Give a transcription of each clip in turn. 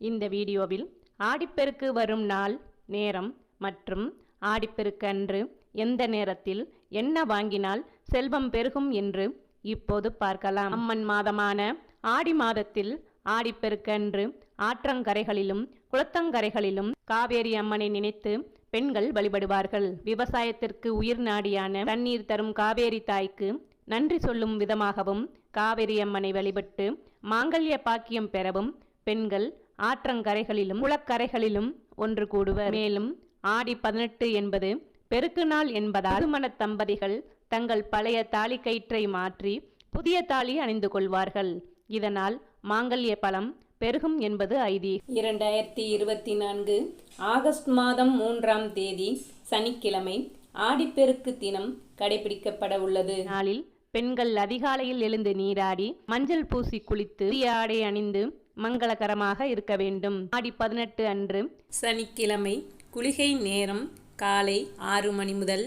இந்த வீடியோவில் ஆடிப்பெருக்கு வரும் நாள் நேரம் மற்றும் ஆடிப்பெருக்கு அன்று எந்த நேரத்தில் என்ன வாங்கினால் செல்வம் பெருகும் என்று இப்போது பார்க்கலாம். அம்மன் மாதமான ஆடி மாதத்தில் ஆடிப்பெருக்கன்று ஆற்றங்கரைகளிலும் குளத்தங்கரைகளிலும் காவேரி அம்மனை நினைத்து பெண்கள் வழிபடுவார்கள். விவசாயத்திற்கு உயிர் நாடியான தண்ணீர் தரும் காவேரி தாய்க்கு நன்றி சொல்லும் விதமாகவும் காவேரி அம்மனை வழிபட்டு மாங்கல்ய பாக்கியம் பெறவும் பெண்கள் ஆற்றங்கரைகளிலும் குளக்கரைகளிலும் ஒன்று கூடுவர். மேலும் ஆடி பதினெட்டு என்பது பெருக்கு நாள் என்பதால் திருமண தம்பதிகள் தங்கள் பழைய தாலி கயிற்றை மாற்றி புதிய தாலி அணிந்து கொள்வார்கள். இதனால் மாங்கல்ய பலம் பெருகும் என்பது ஐதீகம். இரண்டாயிரத்தி இருபத்தி நான்கு ஆகஸ்ட் மாதம் மூன்றாம் தேதி சனிக்கிழமை ஆடிப்பெருக்கு தினம் கடைபிடிக்கப்பட உள்ளது. நாளில் பெண்கள் அதிகாலையில் எழுந்து நீராடி மஞ்சள் பூசி குளித்து ஆடை அணிந்து மங்களகரமாக இருக்க வேண்டும். ஆடி பதினெட்டு அன்று சனிக்கிழமை குளிகை நேரம் காலை ஆறு மணி முதல்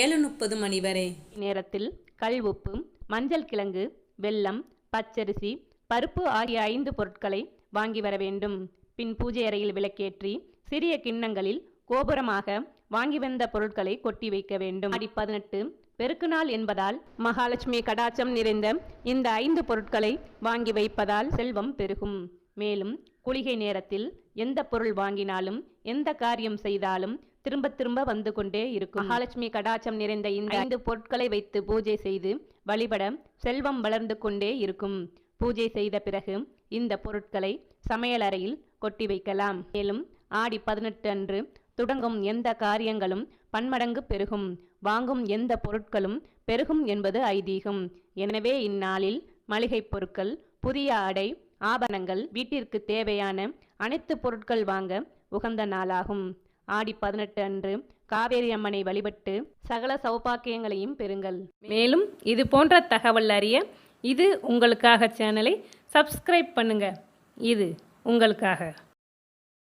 ஏழு முப்பது மணி வரை. நேரத்தில் கல் உப்பு மஞ்சள் கிழங்கு வெல்லம் பச்சரிசி பருப்பு ஆகிய ஐந்து பொருட்களை வாங்கி வர வேண்டும். பின் பூஜை அறையில் விளக்கேற்றி சிறிய கிண்ணங்களில் கோபுரமாக வாங்கி வந்த பொருட்களை கொட்டி வைக்க வேண்டும். ஆடி பதினெட்டு பெருக்கு நாள் என்பதால் மகாலட்சுமி கடாச்சம் நிறைந்த இந்த ஐந்து பொருட்களை வாங்கி வைப்பதால் செல்வம் பெருகும். மேலும் குளிகை நேரத்தில் எந்த பொருள் வாங்கினாலும் எந்த காரியம் செய்தாலும் திரும்ப திரும்ப வந்து கொண்டே இருக்கும். மகாலட்சுமி கடாச்சம் நிறைந்த இந்த ஐந்து பொருட்களை வைத்து பூஜை செய்து வழிபட செல்வம் வளர்ந்து கொண்டே இருக்கும். பூஜை செய்த பிறகு இந்த பொருட்களை சமையலறையில் கொட்டி வைக்கலாம். மேலும் ஆடி பதினெட்டு அன்று தொடங்கும் எந்த காரியங்களும் பன்மடங்கு பெருகும். வாங்கும் எந்த பொருட்களும் பெருகும் என்பது ஐதீகம். எனவே இந்நாளில் மளிகைப் பொருட்கள் புதிய ஆடை ஆபரணங்கள் வீட்டிற்கு தேவையான அனைத்து பொருட்கள் வாங்க உகந்த நாளாகும். ஆடி பதினெட்டு அன்று காவேரி அம்மனை வழிபட்டு சகல சௌபாக்கியங்களையும் பெறுங்கள். மேலும் இது போன்ற தகவல் அறிய இது உங்களுக்காக சேனலை சப்ஸ்கிரைப் பண்ணுங்க. இது உங்களுக்காக.